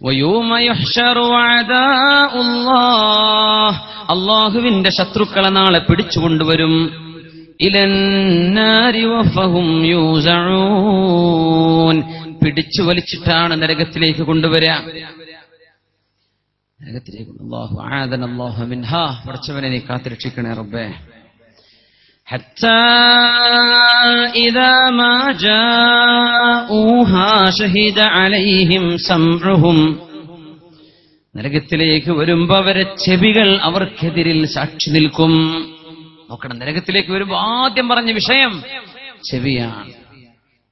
ويوم يحشر أعداء الله അള്ളാഹുവിന്റെ ശത്രുക്കളെ നാളെ പിടിച്ചുകൊണ്ടുവരും ഇലന്നാരി വഫഹും യൂസഊൻ പിടിച്ചു വലിച്ചിട്ടാണ് നരകത്തിലേക്ക് കൊണ്ടുവരിക നരകത്തിലേക്ക് അള്ളാഹു ആദന അല്ലാഹു മിൻഹാ പടച്ചവനെ നീ കാത്തുരക്ഷിക്കണേ റബ്ബേ حتى إذا ما جاءوها شهد عليهم سمعهم നരകത്തിലേക്ക് വരുമ്പോ അവരെ ചെവികൾ അവർക്കെതിരിൽ സാക്ഷി നിൽക്കും നോക്കണം നരകത്തിലേക്ക് വരുമ്പോ ആദ്യം പറഞ്ഞ വിഷയം ചെവിയാണ്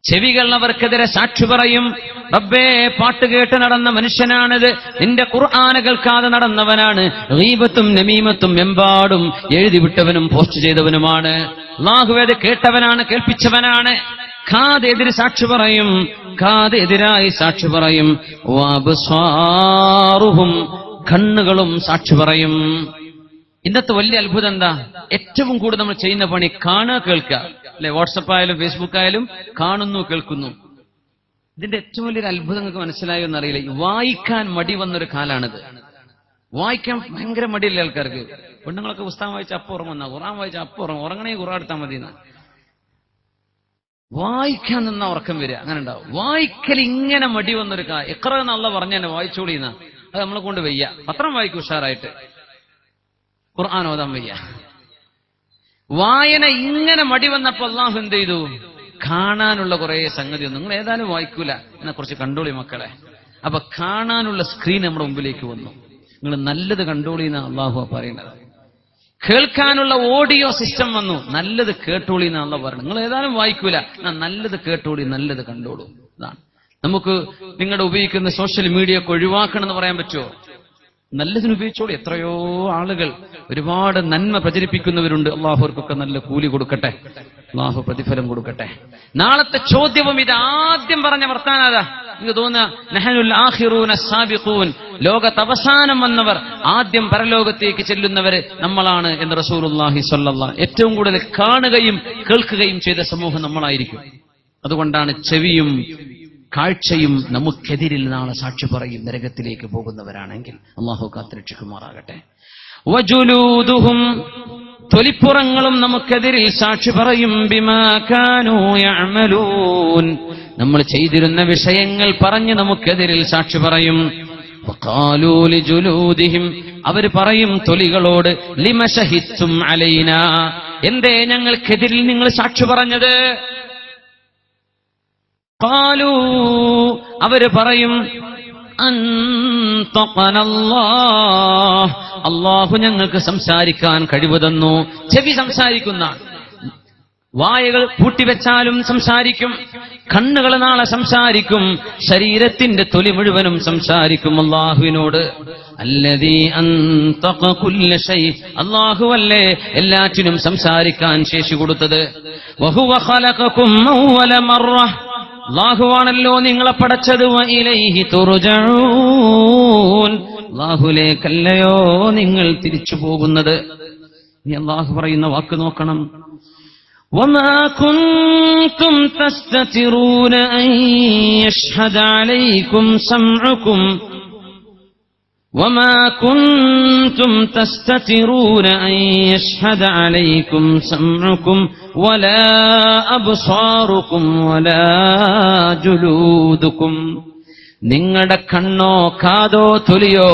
ചെവികൾ അവർക്കെതിരെ സാക്ഷി പറയും റബ്ബേ പാട്ട് കേട്ട് നടന്ന മനുഷ്യനാണിത്. നിന്റെ ഖുർആന കേൾക്കാതെ നടന്നവനാണ്. റീബത്തും നമീമത്തും എമ്പാടും എഴുതി വിട്ടവനും പോസ്റ്റ് ചെയ്തവനുമാണ്. ലാഹുവേദ കേട്ടവനാണ് കേൾപ്പിച്ചവനാണ്. കാതെതിര് സാക്ഷി പറയും. കാതെതിരായി സാക്ഷി പറയും. വാബുസ്വാറുഹും കണ്ണുകളും സാക്ഷി പറയും. ഇന്നത്തെ വലിയ അത്ഭുതം എന്താ? ഏറ്റവും കൂടുതൽ നമ്മൾ ചെയ്യുന്ന പണി കാണുക കേൾക്കുക. അല്ലെ വാട്സപ്പ് ആയാലും ഫേസ്ബുക്ക് ആയാലും കാണുന്നു കേൾക്കുന്നു. ഇതിന്റെ ഏറ്റവും വലിയൊരു അത്ഭുതം നിങ്ങൾക്ക് മനസ്സിലായോ എന്നറിയില്ല. വായിക്കാൻ മടി വന്നൊരു കാലാണിത്. വായിക്കാൻ ഭയങ്കര മടിയില്ല ആൾക്കാർക്ക്? പെണ്ണുങ്ങളൊക്കെ പുസ്തകം വായിച്ച അപ്പം ഉറങ്ങുന്ന ഖുറാൻ വായിച്ച അപ്പം ഉറങ്ങും ഉറങ്ങണേ ഖുറാൻ എടുത്താൽ മതി വായിക്കാൻ നിന്ന ഉറക്കം വരിക അങ്ങനെ ഉണ്ടാവും. വായിക്കൽ ഇങ്ങനെ മടി വന്നൊരു കാ എത്ര നല്ല പറഞ്ഞ തന്നെ അത് നമ്മളെ കൊണ്ട് വയ്യ. പത്രം വായിക്കും ഉഷാറായിട്ട്. ഖുർആൻ ഓതാൻ വയ്യ. വായന ഇങ്ങനെ മടി വന്നപ്പോ അള്ളാഹു എന്ത് ചെയ്തു? കാണാനുള്ള കുറെ സംഗതി നിങ്ങൾ ഏതായാലും വായിക്കൂല. എന്നെ കുറച്ച് കണ്ടോളി മക്കളെ. അപ്പൊ കാണാനുള്ള സ്ക്രീൻ നമ്മുടെ മുമ്പിലേക്ക് വന്നു. നിങ്ങൾ നല്ലത് കണ്ടോളി എന്ന് അള്ളാഹു പറയുന്നത്. കേൾക്കാനുള്ള ഓഡിയോ സിസ്റ്റം വന്നു. നല്ലത് കേട്ടോളി എന്നാണ് അള്ള പറയുന്നത്. നിങ്ങൾ ഏതായാലും വായിക്കൂല. നല്ലത് കേട്ടോളി നല്ലത് കണ്ടോളൂ. ഇതാണ്. നമുക്ക് നിങ്ങളുടെ ഉപയോഗിക്കുന്ന സോഷ്യൽ മീഡിയ ഒക്കെ ഒഴിവാക്കണം എന്ന് പറയാൻ പറ്റുമോ? നല്ലതിന് ഉപയോഗിച്ചോളൂ എത്രയോ ആളുകൾ ഒരുപാട് നന്മ പ്രചരിപ്പിക്കുന്നവരുണ്ട്. അള്ളാഹുർക്കൊക്കെ നല്ല കൂലി കൊടുക്കട്ടെ. അള്ളാഹു പ്രതിഫലം കൊടുക്കട്ടെ. നാളത്തെ ചോദ്യവും ഇത് ആദ്യം പറഞ്ഞ വർത്താനാതാ എനിക്ക് തോന്നുക ലോകത്ത് അവസാനം വന്നവർ ആദ്യം പരലോകത്തേക്ക് ചെല്ലുന്നവര് നമ്മളാണ് എന്ന് റസൂലുള്ളാഹി സ്വല്ലല്ലാഹ് ഏറ്റവും കൂടുതൽ കാണുകയും കേൾക്കുകയും ചെയ്ത സമൂഹം നമ്മളായിരിക്കും. അതുകൊണ്ടാണ് ചെവിയും കാഴ്ചയും നമുക്കെതിരിൽ നാളെ സാക്ഷി പറയും നരകത്തിലേക്ക് പോകുന്നവരാണെങ്കിൽ അള്ളാഹു കാത്തിരക്ഷിക്കുമാറാകട്ടെ. വജുലൂതുഹും തൊലിപ്പുറങ്ങളും നമുക്കെതിരിൽ സാക്ഷി പറയും ബിമാ യഅമലൂൻ. നമ്മൾ ചെയ്തിരുന്ന വിഷയങ്ങൾ പറഞ്ഞ് നമുക്കെതിരിൽ സാക്ഷി പറയും. വഖാലൂ ലിജുലൂദിഹിം. അവർ പറയും തൊലികളോട് ലിമ ശഹിത്തും അലൈന? എന്തേ ഞങ്ങൾക്കെതിരിൽ നിങ്ങൾ സാക്ഷി പറഞ്ഞത്? ഖാലൂ അവർ പറയും അള്ളാഹു ഞങ്ങൾക്ക് സംസാരിക്കാൻ കഴിവ് തന്നു. ചെവി സംസാരിക്കുന്ന വായകൾ പൂട്ടിവെച്ചാലും സംസാരിക്കും. കണ്ണുകൾ നാളെ സംസാരിക്കും. ശരീരത്തിന്റെ തൊലി മുഴുവനും സംസാരിക്കും അള്ളാഹുവിനോട് അല്ലതീ അല്ലാഹുവല്ലേ എല്ലാറ്റിനും സംസാരിക്കാൻ ശേഷി കൊടുത്തത്. വഹുവ ഖലഖകും അവ്വല മറ അല്ലാഹുവാണല്ലോ നിങ്ങളെ പടച്ചത് വഇലൈഹി തുർജഊൻ അല്ലാഹുലേക്കല്ലയോ നിങ്ങൾ തിരിച്ചു പോകുന്നത് ഇനി അല്ലാഹു പറയുന്ന വാക്ക് നോക്കണം وما كنتم تستترون أن يشهد عليكم سمعكم وما كنتم تستترون أن يشهد عليكم سمعكم ولا أبصاركم ولا جلودكم നിങ്ങളുടെ കണ്ണോ കാതോ തൊലിയോ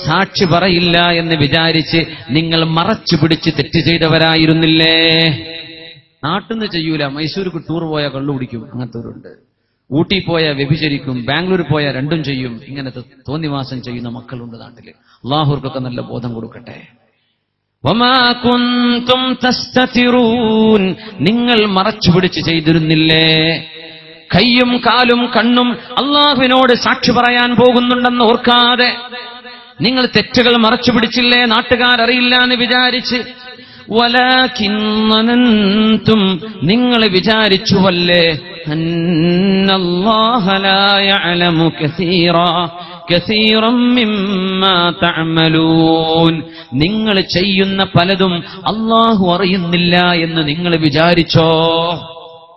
സാക്ഷി പറയില്ല എന്ന് വിചാരിച്ച് നിങ്ങൾ മറച്ചു പിടിച്ച് തെറ്റ് ചെയ്തവരായിരുന്നില്ലേ നാട്ടിൽ നിന്ന് ചെയ്യൂല മൈസൂർക്ക് ടൂർ പോയാൽ കള്ളു കുടിക്കും അങ്ങനത്തെവരുണ്ട് ഊട്ടി പോയ വ്യഭിചരിക്കും ബാംഗ്ലൂർ പോയ രണ്ടും ചെയ്യും. ഇങ്ങനത്തെ തോന്നിവാസം ചെയ്യുന്ന മക്കളുണ്ട് നാട്ടിൽ. അള്ളാഹുർക്കൊക്കെ നല്ല ബോധം കൊടുക്കട്ടെ. നിങ്ങൾ മറച്ചു പിടിച്ച് ചെയ്തിരുന്നില്ലേ? കയ്യും കാലും കണ്ണും അള്ളാഹുവിനോട് സാക്ഷി പറയാൻ പോകുന്നുണ്ടെന്ന് ഓർക്കാതെ നിങ്ങൾ തെറ്റുകൾ മറച്ചു പിടിച്ചില്ലേ? നാട്ടുകാരറിയില്ല എന്ന് വിചാരിച്ച്. വലാകിന്നനന്തും നിങ്ങൾ വിചാരിച്ചുവല്ലേ? അന്നല്ലാഹ لا يعلم كثيرا كثيرا മിമ്മാ تعملون നിങ്ങൾ ചെയ്യുന്ന പലതും അള്ളാഹു അറിയുന്നില്ല എന്ന് നിങ്ങൾ വിചാരിച്ചോ?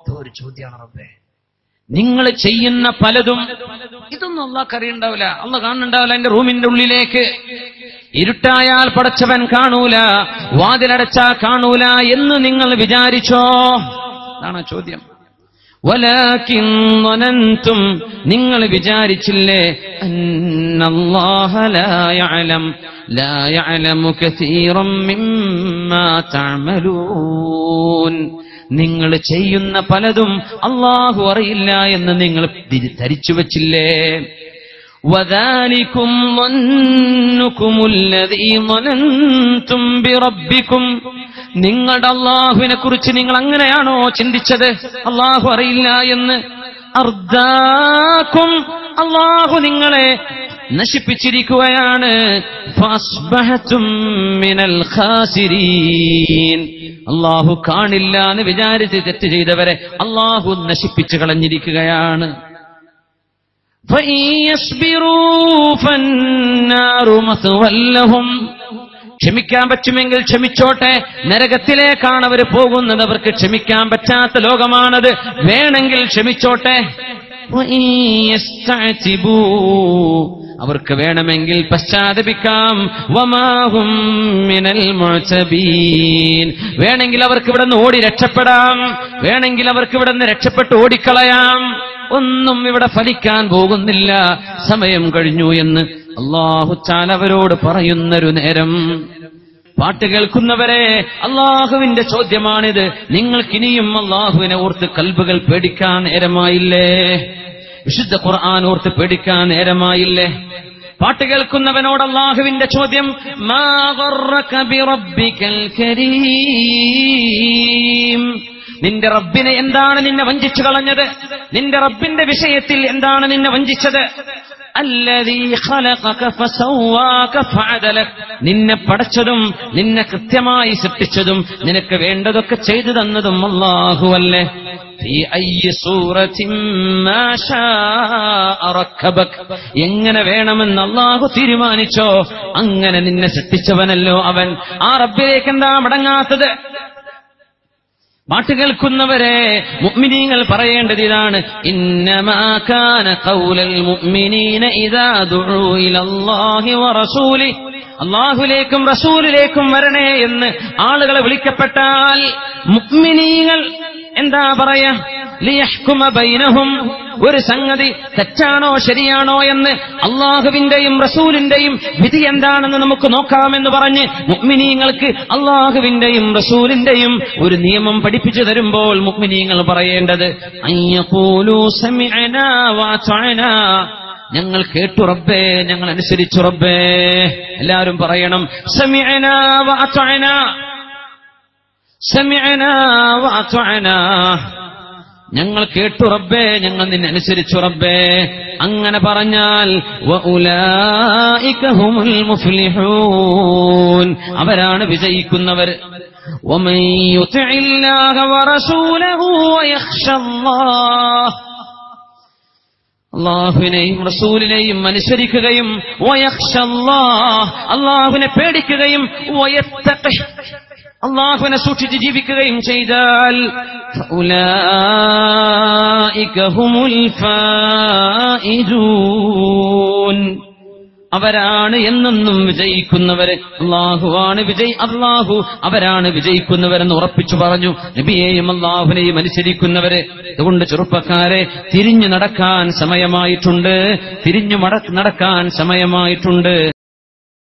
ഇതൊരു ചോദ്യമാണ് റബ്ബേ. നിങ്ങൾ ചെയ്യുന്ന പലതും ഇതൊന്നും അള്ളാഹ് അറിയണ്ടാവില്ല. അള്ള കാണുന്നുണ്ടാവില്ല എന്റെ റൂമിന്റെ ഉള്ളിലേക്ക്. ഇരുട്ടായാൽ പടച്ചവൻ കാണൂല വാതിലടച്ചാൽ കാണൂല എന്ന് നിങ്ങൾ വിചാരിച്ചോ? അതാണ് ചോദ്യം. വലാക്കിന്നൊനന്തും നിങ്ങൾ വിചാരിച്ചില്ലേ? കസീറം തഅമലൂൻ. നിങ്ങൾ ചെയ്യുന്ന പലതും അള്ളാഹു അറിയില്ല എന്ന് നിങ്ങൾ ധരിച്ചു വച്ചില്ലേ? وذلكم ظنكم الذي ظننتم بربكم നിങ്ങളുടെ അള്ളാഹുവിനെ കുറിച്ച് നിങ്ങൾ അങ്ങനെയാണോ ചിന്തിച്ചത് അള്ളാഹു അറിയില്ല എന്ന് അർദ്ദാക്കും അള്ളാഹു നിങ്ങളെ നശിപ്പിച്ചിരിക്കുകയാണ് ഫാസ്ബഹതും മിനൽ ഖാസിരീൻ. അള്ളാഹു കാണില്ല എന്ന് വിചാരിച്ച് തെറ്റ് ചെയ്തവരെ അള്ളാഹു നശിപ്പിച്ചു കളഞ്ഞിരിക്കുകയാണ് ക്ഷമിക്കാൻ പറ്റുമെങ്കിൽ ക്ഷമിച്ചോട്ടെ. നരകത്തിലേക്കാണ് അവർ പോകുന്നത്. അവർക്ക് ക്ഷമിക്കാൻ പറ്റാത്ത ലോകമാണത്. വേണമെങ്കിൽ ക്ഷമിച്ചോട്ടെ. അവർക്ക് വേണമെങ്കിൽ പശ്ചാത്തപിക്കാം. വേണമെങ്കിൽ അവർക്ക് ഇവിടെ നിന്ന് ഓടി രക്ഷപ്പെടാം. വേണമെങ്കിൽ അവർക്ക് ഇവിടെ നിന്ന് രക്ഷപ്പെട്ട് ഓടിക്കളയാം. ഒന്നും ഇവിടെ ഫലിക്കാൻ പോകുന്നില്ല. സമയം കഴിഞ്ഞു എന്ന് അള്ളാഹു ചാൻ അവരോട് പറയുന്നൊരു നേരം. പാട്ട് കേൾക്കുന്നവരെ അള്ളാഹുവിന്റെ ചോദ്യമാണിത്. നിങ്ങൾക്കിനിയും അള്ളാഹുവിനെ ഓർത്ത് കൽബുകൾ പേടിക്കാൻ നേരമായില്ലേ? വിശുദ്ധ ഖുർആൻ ഓർത്ത് പേടിക്കാൻ നേരമായില്ലേ? പാട്ട് കേൾക്കുന്നവനോട് അള്ളാഹുവിന്റെ ചോദ്യം മാ നിന്റെ റബ്ബിനെ എന്താണ് നിന്നെ വഞ്ചിച്ചു കളഞ്ഞത്? നിന്റെ റബ്ബിന്റെ വിഷയത്തിൽ എന്താണ് നിന്നെ വഞ്ചിച്ചത്? നിന്നെ പടച്ചതും നിന്നെ കൃത്യമായി സൃഷ്ടിച്ചതും നിനക്ക് വേണ്ടതൊക്കെ ചെയ്തു തന്നതും റക്കബക്. എങ്ങനെ വേണമെന്ന് അള്ളാഹു തീരുമാനിച്ചോ? അങ്ങനെ നിന്നെ സൃഷ്ടിച്ചവനല്ലോ അവൻ. ആ റബ്ബിലേക്ക് എന്താ മടങ്ങാത്തത്? പാട്ട് കേൾക്കുന്നവരെ മുഗ്മിനീങ്ങൾ പറയേണ്ടത് ഇതാണ്. അള്ളാഹുലേക്കും റസൂലിലേക്കും വരണേ എന്ന് ആളുകളെ വിളിക്കപ്പെട്ടാൽ മുഗ്മിനീങ്ങൾ എന്താ പറയാ? ഒരു സംഗതി തെറ്റാണോ ശരിയാണോ എന്ന് അള്ളാഹുവിന്റെയും റസൂലിന്റെയും വിധി എന്താണെന്ന് നമുക്ക് നോക്കാമെന്ന് പറഞ്ഞ് മുക്മിനീങ്ങൾക്ക് അള്ളാഹുവിന്റെയും റസൂലിന്റെയും ഒരു നിയമം പഠിപ്പിച്ചു തരുമ്പോൾ മുക്മിനീങ്ങൾ പറയേണ്ടത് ഞങ്ങൾ കേട്ടു റബ്ബേ ഞങ്ങൾ അനുസരിച്ചു റബ്ബേ. എല്ലാവരും പറയണം സമിഅനാ ഞങ്ങൾ കേട്ടു റബ്ബേ ഞങ്ങൾ നിന്നെ അനുസരിച്ചു റബ്ബേ. അങ്ങനെ പറഞ്ഞാൽ അവരാണ് വിജയിക്കുന്നവർ. അള്ളാഹുവിനെയും റസൂലിനെയും അനുസരിക്കുകയും അള്ളാഹുവിനെ പേടിക്കുകയും അള്ളാഹുവിനെ സൂക്ഷിച്ച് ജീവിക്കുകയും ചെയ്താൽ അവരാണ് എന്നെന്നും വിജയിക്കുന്നവര് അള്ളാഹുവാണ് വിജയ് അള്ളാഹു അവരാണ് വിജയിക്കുന്നവരെന്ന് ഉറപ്പിച്ചു പറഞ്ഞു. നബിയെയും അള്ളാഹുവിനെയും അനുസരിക്കുന്നവര് അതുകൊണ്ട് ചെറുപ്പക്കാരെ തിരിഞ്ഞു നടക്കാൻ സമയമായിട്ടുണ്ട്. തിരിഞ്ഞു നടക്കാൻ സമയമായിട്ടുണ്ട്.